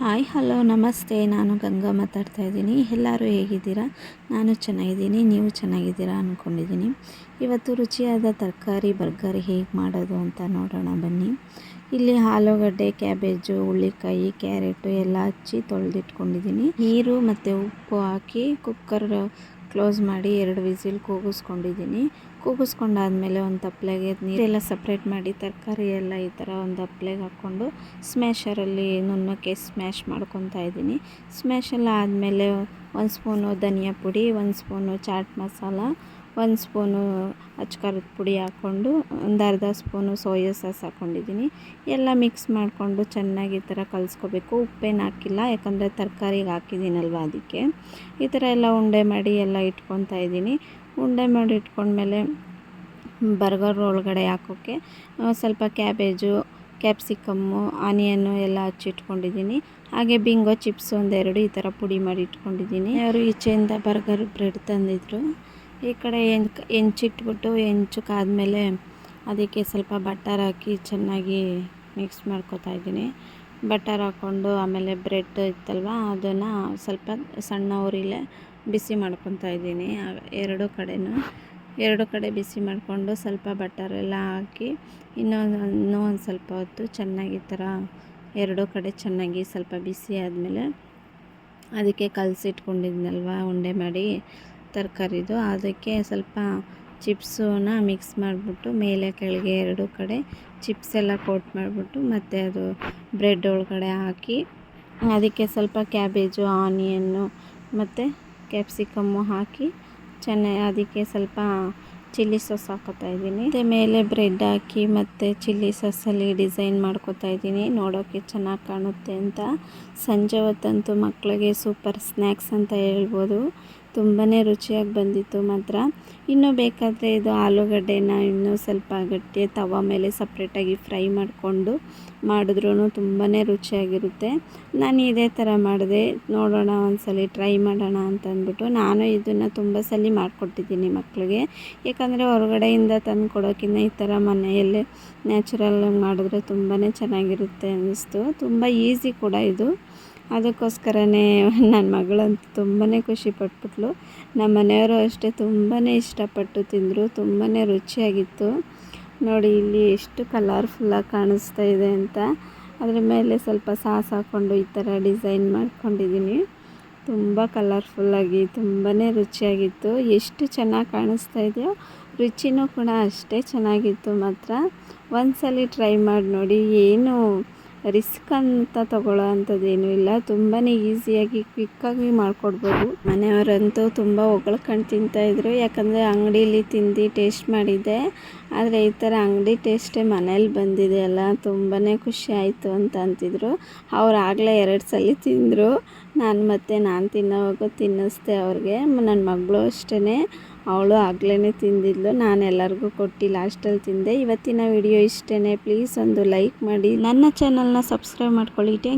Hi, hello, ನಮಸ್ತೆ. ನಾನು ಗಂಗಾ ಮಾತಾಡ್ತಾ ಇದ್ದೀನಿ. ಎಲ್ಲರೂ ಹೇಗಿದ್ದೀರಾ? ನಾನು ಚೆನ್ನಾಗಿದ್ದೀನಿ. ನೀವು ಚೆನ್ನಾಗಿದ್ದೀರಾ ಅಂದ್ಕೊಂಡಿದ್ದೀನಿ ಇವತ್ತು ರುಚಿಯಾದ ತರಕಾರಿ, ಬರ್ಗರ್ ಹೇಗೆ ಮಾಡೋದು ಅಂತ ನೋಡೋಣ ಬನ್ನಿ. ಇಲ್ಲಿ ಆಲೂಗಡ್ಡೆ, ಕ್ಯಾಬೇಜು ಹುಳ್ಳಿಕಾಯಿ ಕ್ಯಾರೆಟು ಎಲ್ಲ ಹಚ್ಚಿ ತೊಳೆದಿಟ್ಕೊಂಡಿದ್ದೀನಿ. ನೀರು ಮತ್ತು ಉಪ್ಪು ಹಾಕಿ ಕುಕ್ಕರ್ ಕ್ಲೋಸ್ ಮಾಡಿ ಎರಡು ವಿಸಿಲ್ ಕೂಗಿಸ್ಕೊಂಡಿದ್ದೀನಿ. ಕೂಗಿಸ್ಕೊಂಡಾದ್ಮೇಲೆ ಒಂದು ತಪ್ಪಲೆಗೆ ನೀರೆಲ್ಲ ಸಪ್ರೇಟ್ ಮಾಡಿ, ತರಕಾರಿ ಎಲ್ಲ ಈ ಥರ ಒಂದು ತಪ್ಪಲೆಗೆ ಹಾಕ್ಕೊಂಡು ಸ್ಮ್ಯಾಶರಲ್ಲಿ ನುಣ್ಣಕ್ಕೆ ಸ್ಮ್ಯಾಶ್ ಮಾಡ್ಕೊತಾ ಇದ್ದೀನಿ. ಸ್ಮ್ಯಾಶೆಲ್ಲ ಆದಮೇಲೆ ಒಂದು ಸ್ಪೂನು ಧನಿಯಾ ಪುಡಿ, ಒಂದು ಸ್ಪೂನು ಚಾಟ್ ಮಸಾಲ ಒಂದು ಸ್ಪೂನು ಅಚ್ಕಾರದ ಪುಡಿ ಹಾಕ್ಕೊಂಡು ಒಂದು ಅರ್ಧ ಸ್ಪೂನು ಸೋಯಾ ಸಾಸ್ ಹಾಕ್ಕೊಂಡಿದ್ದೀನಿ. ಎಲ್ಲ ಮಿಕ್ಸ್ ಮಾಡಿಕೊಂಡು ಚೆನ್ನಾಗಿ ಈ ಥರ ಕಲಿಸ್ಕೋಬೇಕು. ಉಪ್ಪೇನು ಹಾಕಿಲ್ಲ, ಯಾಕಂದರೆ ತರಕಾರಿಗೆ ಹಾಕಿದ್ದೀನಲ್ವ ಅದಕ್ಕೆ. ಈ ಥರ ಎಲ್ಲ ಉಂಡೆ ಮಾಡಿ ಎಲ್ಲ ಇಟ್ಕೊತಾ ಇದ್ದೀನಿ. ಉಂಡೆ ಮಾಡಿ ಇಟ್ಕೊಂಡ್ಮೇಲೆ ಬರ್ಗರ್ ಒಳಗಡೆ ಹಾಕೋಕ್ಕೆ ಸ್ವಲ್ಪ ಕ್ಯಾಬೇಜು, ಕ್ಯಾಪ್ಸಿಕಮ್ಮು, ಆನಿಯನ್ನು ಎಲ್ಲ ಹಚ್ಚಿಟ್ಕೊಂಡಿದ್ದೀನಿ ಹಾಗೆ ಬಿಂಗೋ ಚಿಪ್ಸ್ ಒಂದೆರಡು ಈ ಥರ ಪುಡಿ ಮಾಡಿ ಇಟ್ಕೊಂಡಿದ್ದೀನಿ. ಅವರು ಈಚೆಯಿಂದ ಬರ್ಗರ್ ಬ್ರೆಡ್ ತಂದಿದ್ರು ಈ ಕಡೆ ಹೆಂಚ್ ಹೆಂಚಿಟ್ಬಿಟ್ಟು ಹೆಂಚಕ್ಕಾದ್ಮೇಲೆ ಅದಕ್ಕೆ ಸ್ವಲ್ಪ ಬಟರ್ ಹಾಕಿ ಚೆನ್ನಾಗಿ ಮಿಕ್ಸ್ ಮಾಡ್ಕೊತಾ ಇದ್ದೀನಿ. ಬಟರ್ ಹಾಕ್ಕೊಂಡು ಆಮೇಲೆ ಬ್ರೆಡ್ ಇತ್ತಲ್ವ, ಅದನ್ನು ಸ್ವಲ್ಪ ಸಣ್ಣ ಉರಿಲೇ ಬಿಸಿ ಮಾಡ್ಕೊತಾ ಇದ್ದೀನಿ. ಎರಡು ಕಡೆನೂ, ಎರಡು ಕಡೆ ಬಿಸಿ ಮಾಡಿಕೊಂಡು ಸ್ವಲ್ಪ ಬಟರ್ ಎಲ್ಲ ಹಾಕಿ ಇನ್ನೊಂದು ಇನ್ನೂ ಒಂದು ಸ್ವಲ್ಪ ಹೊತ್ತು ಚೆನ್ನಾಗಿ ಥರ ಎರಡು ಕಡೆ ಚೆನ್ನಾಗಿ ಸ್ವಲ್ಪ ಬಿಸಿ ಆದಮೇಲೆ ಅದಕ್ಕೆ ಕಲಸಿಟ್ಕೊಂಡಿದ್ನಲ್ವ ಉಂಡೆ ಮಾಡಿ. ತರಕಾರಿದು. ಅದಕ್ಕೆ ಸ್ವಲ್ಪ ಚಿಪ್ಸನ್ನ ಮಿಕ್ಸ್ ಮಾಡಿಬಿಟ್ಟು ಮೇಲೆ ಕೆಳಗೆ ಎರಡು ಕಡೆ ಚಿಪ್ಸ್ ಎಲ್ಲ ಕೋಟ್ ಮಾಡಿಬಿಟ್ಟು ಮತ್ತು ಅದು ಬ್ರೆಡ್ ಒಳಗಡೆ ಹಾಕಿ, ಅದಕ್ಕೆ ಸ್ವಲ್ಪ ಕ್ಯಾಬೇಜು, ಆನಿಯನ್ನು ಮತ್ತು ಕ್ಯಾಪ್ಸಿಕಮ್ಮು ಹಾಕಿ ಚೆನ್ನಾಗಿ ಅದಕ್ಕೆ ಸ್ವಲ್ಪ ಚಿಲ್ಲಿ ಸಾಸ್ ಹಾಕೋತಾ ಇದ್ದೀನಿ. ಮತ್ತು ಮೇಲೆ ಬ್ರೆಡ್ ಹಾಕಿ ಮತ್ತು ಚಿಲ್ಲಿ ಸಾಸಲ್ಲಿ ಡಿಸೈನ್ ಮಾಡ್ಕೋತಾ ಇದ್ದೀನಿ. ನೋಡೋಕ್ಕೆ ಚೆನ್ನಾಗಿ ಕಾಣುತ್ತೆ ಅಂತ. ಸಂಜೆ ಹೊತ್ತಂತೂ ಮಕ್ಕಳಿಗೆ ಸೂಪರ್ ಸ್ನ್ಯಾಕ್ಸ್ ಅಂತ ಹೇಳ್ಬೋದು. ತುಂಬಾ ರುಚಿಯಾಗಿ ಬಂದಿತ್ತು ಮಾತ್ರ. ಇನ್ನೂ ಬೇಕಾದರೆ ಇದು ಆಲೂಗಡ್ಡೆನ ಇನ್ನೂ ಸ್ವಲ್ಪ ಗಟ್ಟಿ ತವ ಮೇಲೆ ಸಪ್ರೇಟಾಗಿ ಫ್ರೈ ಮಾಡಿಕೊಂಡು ಮಾಡಿದ್ರೂ ತುಂಬಾ ರುಚಿಯಾಗಿರುತ್ತೆ. ನಾನು ಇದೇ ಥರ ಮಾಡಿದೆ. ನೋಡೋಣ ಒಂದ್ಸಲ ಟ್ರೈ ಮಾಡೋಣ ಅಂತ ಅಂದ್ಬಿಟ್ಟು ನಾನು ಇದನ್ನು ತುಂಬ ಸಲ ಮಾಡಿಕೊಟ್ಟಿದ್ದೀನಿ ಮಕ್ಕಳಿಗೆ ಯಾಕಂದರೆ ಹೊರಗಡೆಯಿಂದ ತಂದು ಕೊಡೋಕ್ಕಿಂತ ಈ ಥರ ಮನೆಯಲ್ಲೇ ನ್ಯಾಚುರಲ್ ಮಾಡಿದ್ರೆ ತುಂಬಾ ಚೆನ್ನಾಗಿರುತ್ತೆ ಅನ್ನಿಸ್ತು. ತುಂಬ ಈಸಿ ಕೂಡ ಇದು. ಅದಕ್ಕೋಸ್ಕರನೇ ನನ್ನ ಮಗಳಂತೂ ತುಂಬಾ ಖುಷಿ ಪಟ್ಬಿಟ್ಲು. ನಮ್ಮ ಮನೆಯವರು ಅಷ್ಟೇ ತುಂಬಾ ಇಷ್ಟಪಟ್ಟು ತಿಂದರು ತುಂಬಾ ರುಚಿಯಾಗಿತ್ತು. ನೋಡಿ, ಇಲ್ಲಿ ಎಷ್ಟು ಕಲರ್ಫುಲ್ಲಾಗಿ ಕಾಣಿಸ್ತಾ ಇದೆ ಅಂತ. ಅದ್ರ ಮೇಲೆ ಸ್ವಲ್ಪ ಸಾಸ್ ಹಾಕ್ಕೊಂಡು ಈ ಥರ ಡಿಸೈನ್ ಮಾಡ್ಕೊಂಡಿದ್ದೀನಿ. ತುಂಬ ಕಲರ್ಫುಲ್ಲಾಗಿ ತುಂಬಾ ರುಚಿಯಾಗಿತ್ತು. ಎಷ್ಟು ಚೆನ್ನಾಗಿ ಕಾಣಿಸ್ತಾ ಇದೆಯೋ, ರುಚಿನೂ ಕೂಡ ಅಷ್ಟೇ ಚೆನ್ನಾಗಿತ್ತು ಮಾತ್ರ. ಒಂದ್ಸಲ ಟ್ರೈ ಮಾಡಿ ನೋಡಿ, ಏನು ರಿಸ್ಕ್ ಅಂತ ತಗೊಳ್ಳೋ ಅಂಥದ್ದೇನೂ ಇಲ್ಲ. ತುಂಬಾ ಈಸಿಯಾಗಿ ಕ್ವಿಕ್ಕಾಗಿ ಮಾಡಿಕೊಡ್ಬೋದು. ಮನೆಯವರಂತೂ ತುಂಬ ಹೊಗಳ್ಕೊಂಡು ತಿಂತಾಯಿದ್ರು ಯಾಕಂದರೆ ಅಂಗಡೀಲಿ ತಿಂದು ಟೇಸ್ಟ್ ಮಾಡಿದ್ದೆ. ಆದರೆ ಈ ಥರ ಅಂಗಡಿ ಟೇಸ್ಟೇ ಮನೇಲಿ ಬಂದಿದೆ ಅಲ್ಲ ತುಂಬಾ ಖುಷಿ ಆಯಿತು ಅಂತ ಅಂತಿದ್ರು. ಅವ್ರು ಆಗಲೇ ಎರಡು ಸಲ ತಿಂದರು. ನಾನು ಮತ್ತೆ ನಾನು ತಿನ್ನೋವಾಗ ತಿನ್ನಿಸ್ದೆ ಅವ್ರಿಗೆ. ನನ್ನ ಮಗಳು ಅಷ್ಟೇ ಅವಳು ಆಗಲೇ ತಿಂದಿದ್ಲು. ನಾನು ಎಲ್ಲರಿಗೂ ಕೊಟ್ಟು ಲಾಸ್ಟಲ್ಲಿ ತಿಂದೆ. ಇವತ್ತಿನ ವಿಡಿಯೋ ಇಷ್ಟೇ ಪ್ಲೀಸ್ ಒಂದು ಲೈಕ್ ಮಾಡಿ. ನನ್ನ ಚಾನಲ್ನ ಸಬ್ಸ್ಕ್ರೈಬ್ ಮಾಡ್ಕೊಳ್ಳಿ. ಥ್ಯಾಂಕ್